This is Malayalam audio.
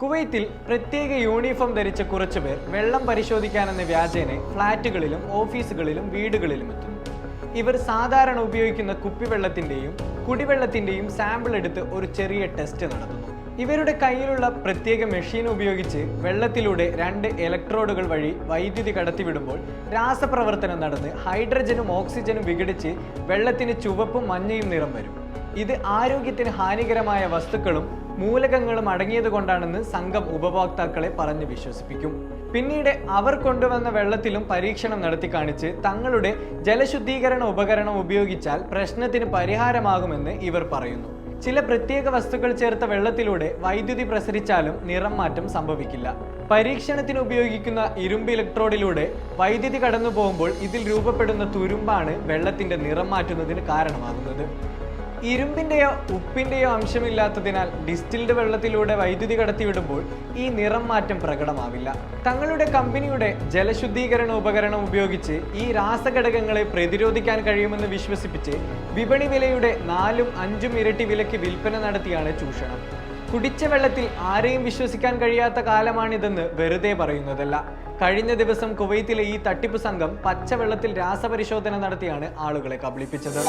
കുവൈത്തിൽ പ്രത്യേക യൂണിഫോം ധരിച്ച കുറച്ചുപേർ വെള്ളം പരിശോധിക്കാനെന്ന വ്യാജേനെ ഫ്ളാറ്റുകളിലും ഓഫീസുകളിലും വീടുകളിലും എത്തും ഇവർ സാധാരണ ഉപയോഗിക്കുന്ന കുപ്പിവെള്ളത്തിന്റെയും കുടിവെള്ളത്തിന്റെയും സാമ്പിൾ എടുത്ത് ഒരു ചെറിയ ടെസ്റ്റ് നടത്തുന്നു. ഇവരുടെ കയ്യിലുള്ള പ്രത്യേക മെഷീൻ ഉപയോഗിച്ച് വെള്ളത്തിലൂടെ രണ്ട് ഇലക്ട്രോഡുകൾ വഴി വൈദ്യുതി കടത്തിവിടുമ്പോൾ രാസപ്രവർത്തനം നടന്ന് ഹൈഡ്രജനും ഓക്സിജനും വിഘടിച്ച് വെള്ളത്തിന് ചുവപ്പും മഞ്ഞയും നിറം വരും. ഇത് ആരോഗ്യത്തിന് ഹാനികരമായ വസ്തുക്കളും മൂലകങ്ങളും അടങ്ങിയത് കൊണ്ടാണെന്ന് സംഘം ഉപഭോക്താക്കളെ പറഞ്ഞ് വിശ്വസിപ്പിക്കും. പിന്നീട് അവർ കൊണ്ടുവന്ന വെള്ളത്തിലും പരീക്ഷണം നടത്തി കാണിച്ച് തങ്ങളുടെ ജലശുദ്ധീകരണ ഉപകരണം ഉപയോഗിച്ചാൽ പ്രശ്നത്തിന് പരിഹാരമാകുമെന്ന് ഇവർ പറയുന്നു. ചില പ്രത്യേക വസ്തുക്കൾ ചേർത്ത വെള്ളത്തിലൂടെ വൈദ്യുതി പ്രസരിച്ചാലും നിറം മാറ്റം സംഭവിക്കില്ല. പരീക്ഷണത്തിന് ഉപയോഗിക്കുന്ന ഇരുമ്പ് ഇലക്ട്രോഡിലൂടെ വൈദ്യുതി കടന്നു പോകുമ്പോൾ ഇതിൽ രൂപപ്പെടുന്ന തുരുമ്പാണ് വെള്ളത്തിന്റെ നിറം മാറ്റുന്നതിന് കാരണമാകുന്നത്. ഇരുമ്പിന്റെയോ ഉപ്പിന്റെയോ അംശമില്ലാത്തതിനാൽ ഡിസ്റ്റിൽഡ് വെള്ളത്തിലൂടെ വൈദ്യുതി കടത്തിവിടുമ്പോൾ ഈ നിറം മാറ്റം പ്രകടമാവില്ല. തങ്ങളുടെ കമ്പനിയുടെ ജലശുദ്ധീകരണ ഉപകരണം ഉപയോഗിച്ച് ഈ രാസഘടകങ്ങളെ പ്രതിരോധിക്കാൻ കഴിയുമെന്ന് വിശ്വസിപ്പിച്ച് വിപണി വിലയുടെ നാലും അഞ്ചും ഇരട്ടി വിലയ്ക്ക് വിൽപ്പന നടത്തിയാണ് ചൂഷണം. കുടിച്ച വെള്ളത്തിൽ ആരെയും വിശ്വസിക്കാൻ കഴിയാത്ത കാലമാണിതെന്ന് വെറുതെ പറയുന്നതല്ല. കഴിഞ്ഞ ദിവസം കുവൈത്തിലെ ഈ തട്ടിപ്പ് സംഘം പച്ചവെള്ളത്തിൽ രാസപരിശോധന നടത്തിയാണ് ആളുകളെ കബളിപ്പിച്ചത്.